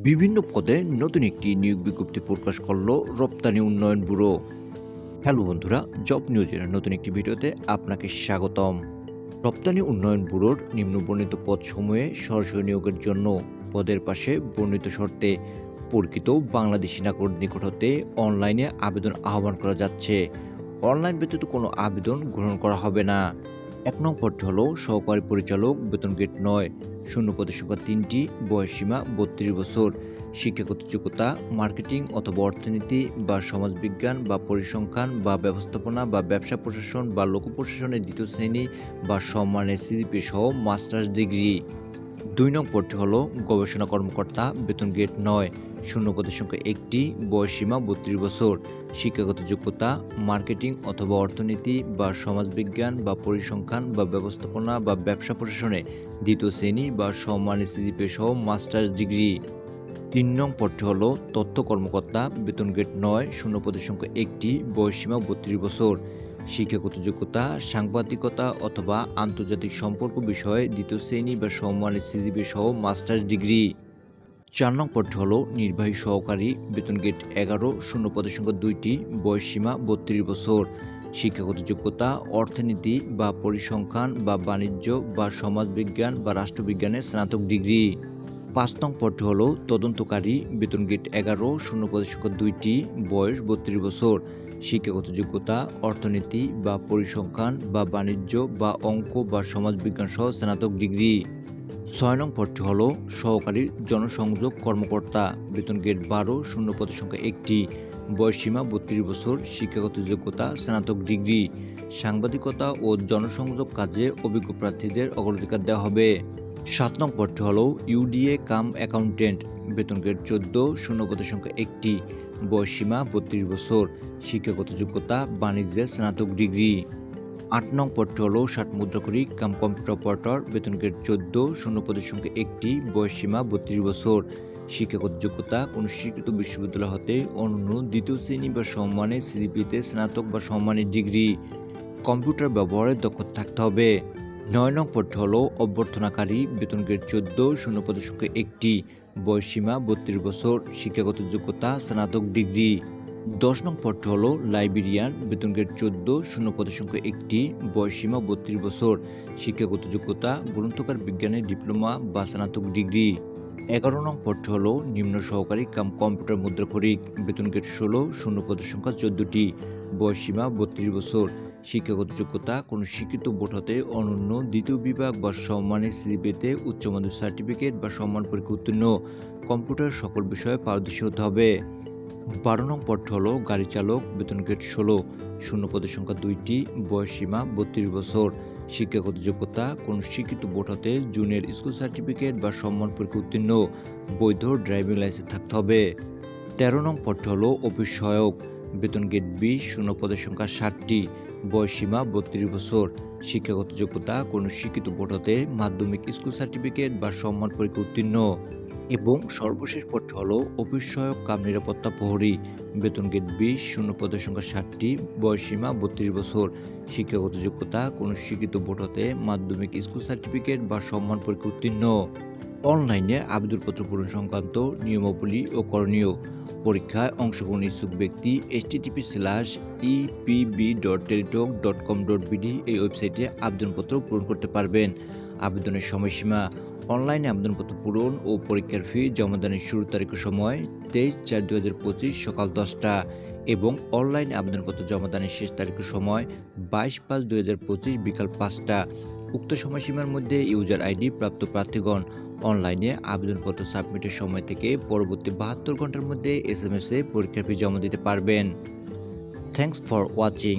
বিভিন্ন পদে নতুন একটি নিয়োগ বিজ্ঞপ্তি প্রকাশ করল রপ্তানি উন্নয়ন ব্যুরো। হ্যালো বন্ধুরা, জব নিউজের নতুন একটি ভিডিওতে আপনাকে স্বাগতম। রপ্তানি উন্নয়ন ব্যুরোর নিম্ন বর্ণিত পদসমূহে সরাসরি নিয়োগের জন্য পদের পাশে বর্ণিত শর্তে, প্রকৃত বাংলাদেশি নাগরিক নিকট হতে অনলাইনে আবেদন আহ্বান করা যাচ্ছে। অনলাইন ব্যতীত কোনো আবেদন গ্রহণ করা হবে না। এক নং পদটি হল সহকারী পরিচালক বেতন গেট নয়, শূন্য পদের সংখ্যা তিনটি বয়সসীমা বত্রিশ বছর। শিক্ষাগত যোগ্যতা, মার্কেটিং অথবা অর্থনীতি বা সমাজবিজ্ঞান বা পরিসংখ্যান বা ব্যবস্থাপনা বা ব্যবসা প্রশাসন বা লোক প্রশাসনের দ্বিতীয় শ্রেণি বা সম্মানের সিজিপি সহ মাস্টার্স ডিগ্রি। দুই নং পদটি হল গবেষণা কর্মকর্তা বেতন গেট নয় শূন্য পদের সংখ্যা একটি, বয়সসীমা বত্রিশ বছর। শিক্ষাগত যোগ্যতা, মার্কেটিং অথবা অর্থনীতি বা সমাজবিজ্ঞান বা পরিসংখ্যান বা ব্যবস্থাপনা বা ব্যবসা প্রশাসনে, দ্বিতীয় শ্রেণি বা সম্মানের সিজিপি সহ মাস্টার্স ডিগ্রি। তিন নং পদটি হল তথ্য কর্মকর্তা, বেতন গেট নয় শূন্য পদের সংখ্যা একটি, বয়সসীমা বত্রিশ বছর। শিক্ষাগত যোগ্যতা, সাংবাদিকতা অথবা আন্তর্জাতিক সম্পর্ক বিষয়ে দ্বিতীয় শ্রেণি বা সম্মানের সিজিপি সহ মাস্টার্স ডিগ্রি। চার নং পদটি হল নির্বাহী সহকারী বেতন গেট এগারো, শূন্য পদের সংখ্যা দুইটি বয়সসীমা বত্রিশ বছর। শিক্ষাগত যোগ্যতা, অর্থনীতি বা পরিসংখ্যান বা বাণিজ্য বা সমাজবিজ্ঞান বা রাষ্ট্রবিজ্ঞানে স্নাতক ডিগ্রি। পাঁচ নং পদটি হল তদন্তকারী বেতন গেট এগারো, শূন্য পদের সংখ্যা দুইটি, বয়স বত্রিশ বছর। শিক্ষাগত যোগ্যতা, অর্থনীতি বা পরিসংখ্যান বা বাণিজ্য বা অঙ্ক বা সমাজবিজ্ঞান সহ স্নাতক ডিগ্রি। ছয় নং পদটি হল সহকারী জনসংযোগ কর্মকর্তা। বেতন গেট বারো, শূন্য পদের সংখ্যা একটি। বয়সসীমা বত্রিশ বছর, শিক্ষাগত যোগ্যতা, স্নাতক ডিগ্রি। সাংবাদিকতা ও জনসংযোগ কাজে অভিজ্ঞ প্রার্থীদের অগ্রাধিকার দেওয়া হবে। সাত নং পদটি হল ইউডিএ কাম অ্যাকাউন্টেন্ট। বেতন গেট চোদ্দ, শূন্য পদের সংখ্যা একটি। বয়সসীমা বত্রিশ বছর, শিক্ষাগত যোগ্যতা, বাণিজ্যে স্নাতক ডিগ্রি। আট নং পদটি হল ষাট মুদ্রাকরী কাম কম্পিউটার অপারেটর বেতন গেট চোদ্দ শূন্য পদের সংখ্যা একটি বয়সসীমা বত্রিশ বছর। শিক্ষাগত যোগ্যতা কোন স্বীকৃত বিশ্ববিদ্যালয় হতে অন্য দ্বিতীয় শ্রেণি বা সম্মানের সিজিপিতে স্নাতক বা সম্মানের ডিগ্রি। কম্পিউটার ব্যবহারের দক্ষতা থাকতে হবে। নয় নং পদটি হল অভ্যর্থনাকারী বেতন গ্রেড চোদ্দ শূন্য পদের সংখ্যা একটি বয়সসীমা বত্রিশ বছর। শিক্ষাগত যোগ্যতা, স্নাতক ডিগ্রি। দশ নং পদটি হল লাইব্রেরিয়ান বেতন গেট চোদ্দ, শূন্য পদের সংখ্যা একটি, বয়সসীমা বত্রিশ বছর, শিক্ষাগত যোগ্যতা, গ্রন্থকার বিজ্ঞানের ডিপ্লোমা বা স্নাতক ডিগ্রি। এগারো নং পদটি হল নিম্ন সহকারী কাম কম্পিউটার মুদ্রাক্ষরিক, বেতন গেট ষোলো, শূন্য পদের সংখ্যা চোদ্দটি, বয়সসীমা বত্রিশ বছর, শিক্ষাগত যোগ্যতা, কোনো শিক্ষিত বোর্ড হতে অনন্য, দ্বিতীয় বিভাগ বা সম্মানের সিজিপিতে উচ্চ মাধ্যমিক সার্টিফিকেট বা সম্মান পরীক্ষা উত্তীর্ণ। কম্পিউটার সকল বিষয়ে পারদর্শী হতে হবে। বারো নং পদটি হল গাড়ি চালক, বেতন গেট ষোলো, শূন্য পদের সংখ্যা দুইটি বয়সসীমা বত্রিশ বছর। শিক্ষাগত যোগ্যতা, কোন শিক্ষিত বোর্ড হতে জুনিয়র স্কুল সার্টিফিকেট বা সম্মান পরীক্ষা উত্তীর্ণ। বৈধ ড্রাইভিং লাইসেন্স থাকতে হবে। তেরো নং পদটি হল অফিস সহায়ক। বেতন গেট বিশ শূন্য পদের সংখ্যা ষাটটি। বয়সসীমা বত্রিশ বছর। শিক্ষাগত যোগ্যতা, কোনো শিক্ষিত বোর্ড হতে মাধ্যমিক স্কুল সার্টিফিকেট বা সম্মান পরীক্ষা উত্তীর্ণ। এবং সর্বশেষ পদটি হল অফিস সহায়ক কাম নিরাপত্তা প্রহরী। বেতন গেট বিশ শূন্য পদের সংখ্যা ষাটটি। বয়সসীমা বত্রিশ বছর। শিক্ষাগত যোগ্যতা, কোনো শিক্ষিত বোর্ড হতে মাধ্যমিক স্কুল সার্টিফিকেট বা সম্মান পরীক্ষা উত্তীর্ণ। অনলাইনে আবেদনপত্র পূরণ সংক্রান্ত নিয়মাবলী ও করণীয়। পরীক্ষায় অংশগ্রহণ ইচ্ছুক ব্যক্তি HTTP slash EPB dot Teletalk dot com dot BD এই ওয়েবসাইটে আবেদনপত্র পূরণ করতে পারবেন। আবেদনের সময়সীমা অনলাইনে আবেদনপত্র পূরণ ও পরীক্ষার ফি জমাদানের শুরু তারিখ সময় তেইশ চার দু হাজার পঁচিশ সকাল দশটা এবং অনলাইন আবেদনপত্র জমাদানের শেষ তারিখ সময় বাইশ পাঁচ দু হাজার পঁচিশ বিকাল পাঁচটা। উক্ত সময়সীমার মধ্যে ইউজার আইডি প্রাপ্ত প্রার্থীগণ অনলাইনে আবেদনপত্র সাবমিটের সময় থেকে পরবর্তী বাহাত্তর ঘণ্টার মধ্যে এস এম এস এ পরীক্ষার ফি জমা দিতে পারবেন। Thanks for watching